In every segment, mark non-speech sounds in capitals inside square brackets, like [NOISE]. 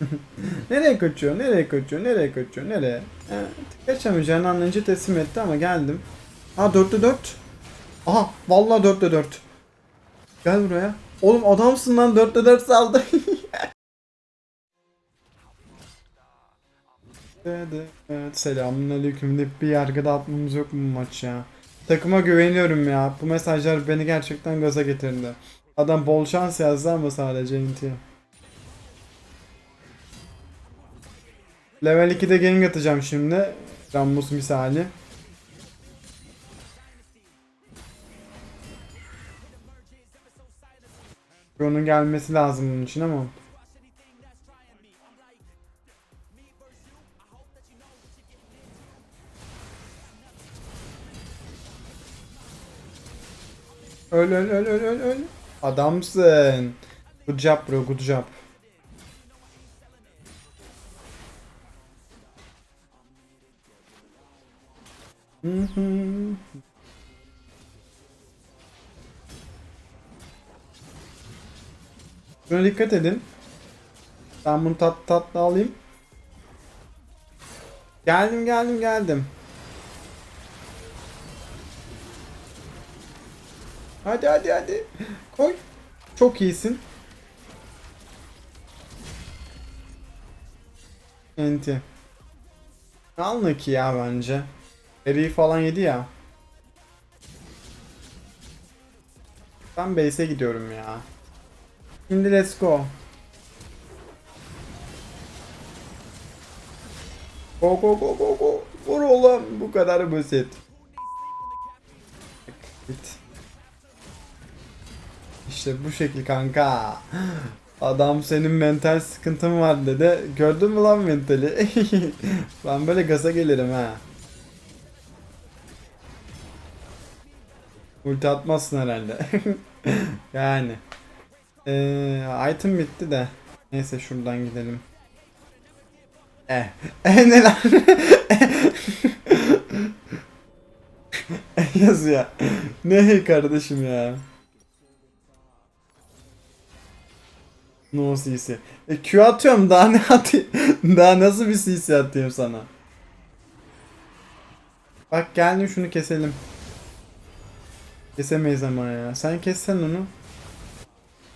[LAUGHS] nereye kaçıyor? Nereye kaçıyor? Nereye kaçıyor? Nereye? He, kaçamayacağını anlayınca teslim etti ama geldim. Ha 4'te 4. Aha vallahi 4'te 4. Gel buraya. Oğlum adamsın lan 4'te 4 saldı. Evet, [LAUGHS] evet selamünaleyküm deyip bir yargıda atmamız yok mu maç ya? Takıma güveniyorum ya. Bu mesajlar beni gerçekten gaza getirdi. Adam bol şans yazdı ama sadece inti. Level 2'de gank atacağım şimdi. Rammus misali. Onun gelmesi lazım bunun için ama. Öl öl öl öl öl öl. Adamsın. Good job bro good job. Şuna dikkat edin. Ben bunu tat tatlı alayım. Geldim geldim geldim. Hadi hadi hadi. Koy. Çok iyisin. Enti. Alma ki ya bence. Eriyi falan yedi ya. Ben base'e gidiyorum ya. Şimdi let's go. Go go go go go. Vur oğlum bu kadar basit. Git. İşte bu şekil kanka. Adam senin mental sıkıntın var dedi. Gördün mü lan mentali? [LAUGHS] ben böyle gaza gelirim ha. Ulti atmazsın herhalde. [LAUGHS] yani. Ee, item bitti de. Neyse şuradan gidelim. Eh. [LAUGHS] Eh ne lan? [LAUGHS] Yazıyor. Ne kardeşim ya. No CC. E Q atıyorum daha ne atayım? daha nasıl bir CC atayım sana? Bak geldim şunu keselim. Kesemeyiz ama ya. Sen kessen onu.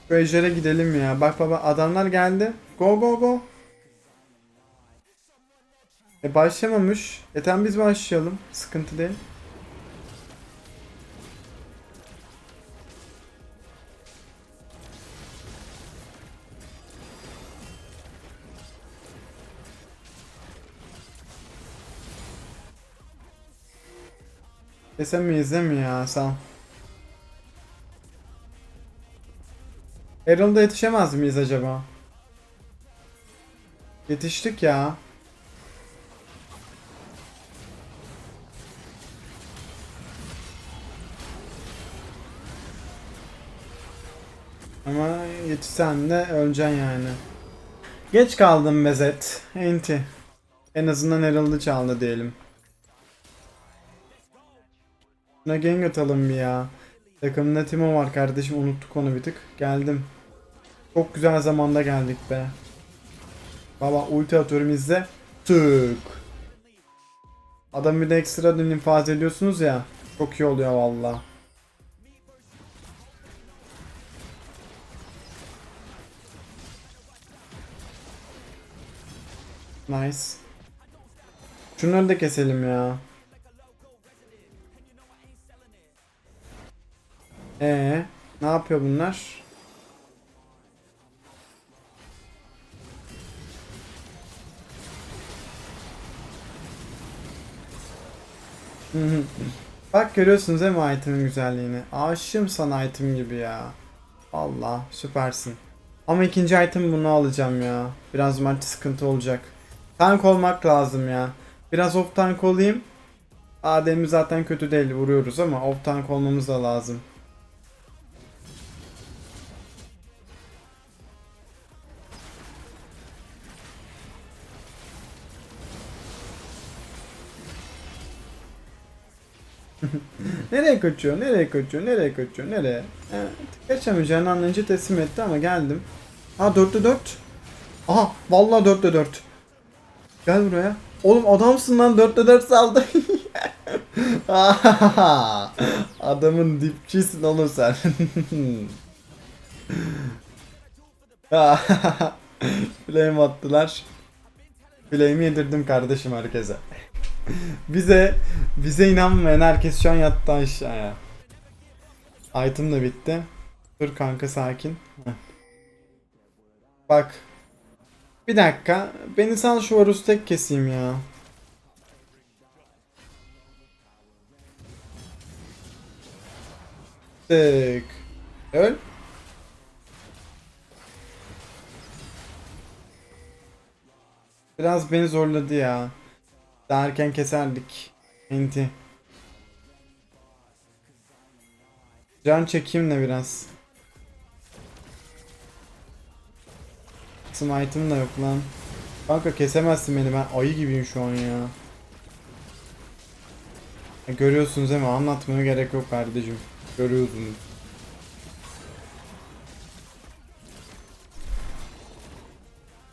Şu ejdere gidelim ya. Bak baba adamlar geldi. Go go go. E başlamamış. E tamam biz başlayalım. Sıkıntı değil. Kesemeyiz değil mi ya? Sağ ol. Herald'a yetişemez miyiz acaba? Yetiştik ya. Ama yetişsen de öleceksin yani. Geç kaldım Bezet. Enti. En azından Herald'ı çaldı diyelim. Şuna gank atalım bir ya. Takımda Timo var kardeşim unuttuk onu bir tık. Geldim. Çok güzel zamanda geldik be. Baba ulti atıyorum izle. Tık. Adam bir de ekstra dün infaz ediyorsunuz ya. Çok iyi oluyor valla. Nice. Şunları da keselim ya. Ee, ne yapıyor bunlar? Bak görüyorsunuz değil mi item'in güzelliğini? Aşığım sana item gibi ya. Allah süpersin. Ama ikinci item bunu alacağım ya. Biraz maç sıkıntı olacak. Tank olmak lazım ya. Biraz off tank olayım. AD'miz zaten kötü değil vuruyoruz ama off tank olmamız da lazım. [LAUGHS] nereye kaçıyor? Nereye kaçıyor? Nereye kaçıyor? Nereye? Evet. Kaçamayacağını anlayınca teslim etti ama geldim. Ha 4'te 4. Aha vallahi 4'te 4. Gel buraya. Oğlum adamsın lan 4'te 4 saldı. [LAUGHS] Adamın dipçisin oğlum sen. [LAUGHS] Flame attılar. Flame'i yedirdim kardeşim herkese. [LAUGHS] bize bize inanmayan herkes şu an yattı aşağıya. Item da bitti. Dur kanka sakin. Bak. Bir dakika. Beni sal şu Varus tek keseyim ya. Tık. Öl. Biraz beni zorladı ya. Daha erken keserdik. Enti. Can çekeyim de biraz. Smite'ım da yok lan. Kanka kesemezsin beni ben ayı gibiyim şu an ya. Ya Görüyorsunuz değil mi? Anlatmaya gerek yok kardeşim. Görüyorsunuz.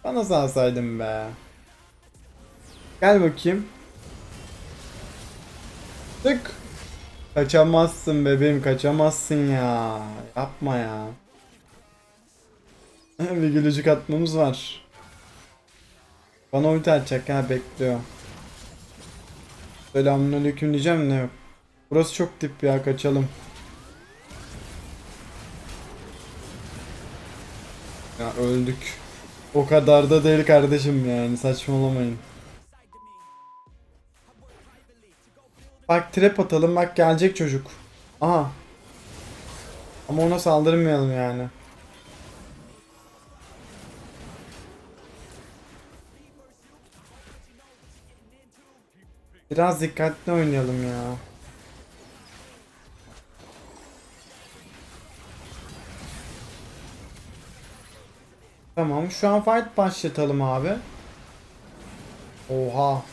Bana salsaydın be. Gel bakayım. Tık. Kaçamazsın bebeğim kaçamazsın ya. Yapma ya. [LAUGHS] Bir gülücük atmamız var. Bana ulti atacak ha bekliyor. Selamünaleyküm diyeceğim ne yok. Burası çok dip ya kaçalım. Ya öldük. O kadar da değil kardeşim yani saçmalamayın. Bak trap atalım bak gelecek çocuk. Aha. Ama ona saldırmayalım yani. Biraz dikkatli oynayalım ya. Tamam şu an fight başlatalım abi. Oha.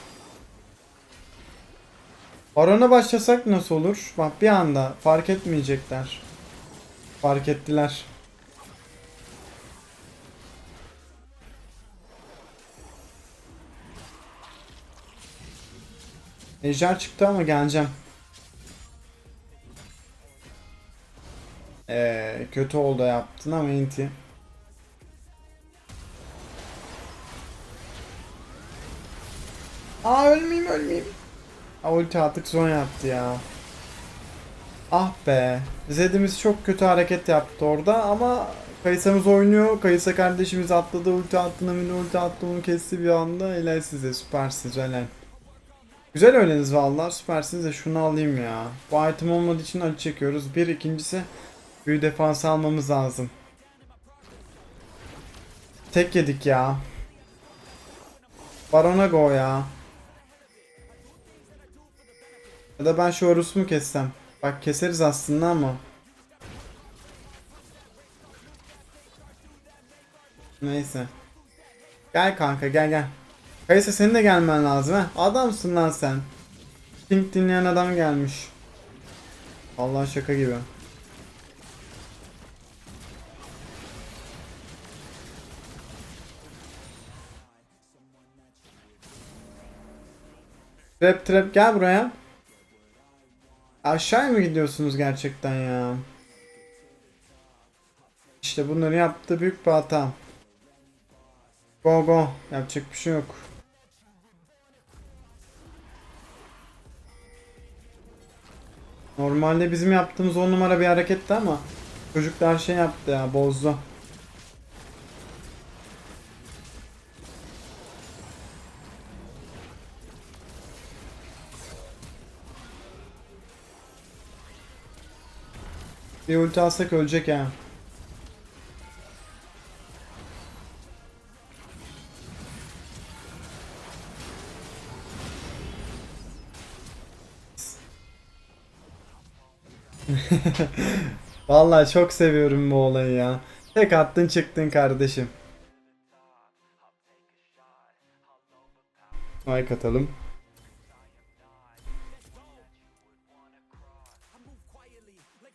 Barona başlasak nasıl olur? Bak bir anda fark etmeyecekler. Fark ettiler. Ejder çıktı ama geleceğim. Ee, kötü oldu yaptın ama inti. Aa ölmeyeyim ölmeyeyim. Aa, ulti attık son yaptı ya. Ah be. Zed'imiz çok kötü hareket yaptı orada ama Kayısa'mız oynuyor. Kayısa kardeşimiz atladı ulti attı Namine ulti attı onu kesti bir anda. Helal size süpersiniz helal. Güzel oynadınız vallahi süpersiniz de şunu alayım ya. Bu item olmadığı için acı çekiyoruz. Bir ikincisi büyü defans almamız lazım. Tek yedik ya. Barona go ya. Ya da ben şu Horus'u mu kessem? Bak keseriz aslında ama. Neyse. Gel kanka gel gel. Kayısı senin de gelmen lazım ha. Adamsın lan sen. Pink dinleyen adam gelmiş. Allah şaka gibi. Trap trap gel buraya. Aşağıya mı gidiyorsunuz gerçekten ya? İşte bunları yaptı büyük bir hata. Go go. Yapacak bir şey yok. Normalde bizim yaptığımız on numara bir hareketti ama çocuklar şey yaptı ya bozdu. Bir ulti alsak ölecek ya. [LAUGHS] Vallahi çok seviyorum bu olayı ya. Tek attın çıktın kardeşim. Like atalım.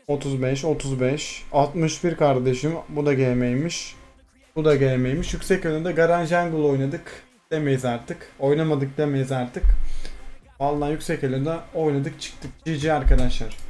Otuz beş, otuz beş, altmış bir kardeşim. Bu da GM'ymiş. Bu da GM'ymiş. Yüksek önünde Garan Jungle oynadık. Demeyiz artık. Oynamadık demeyiz artık. Vallahi yüksek elinde oynadık çıktık. GG arkadaşlar.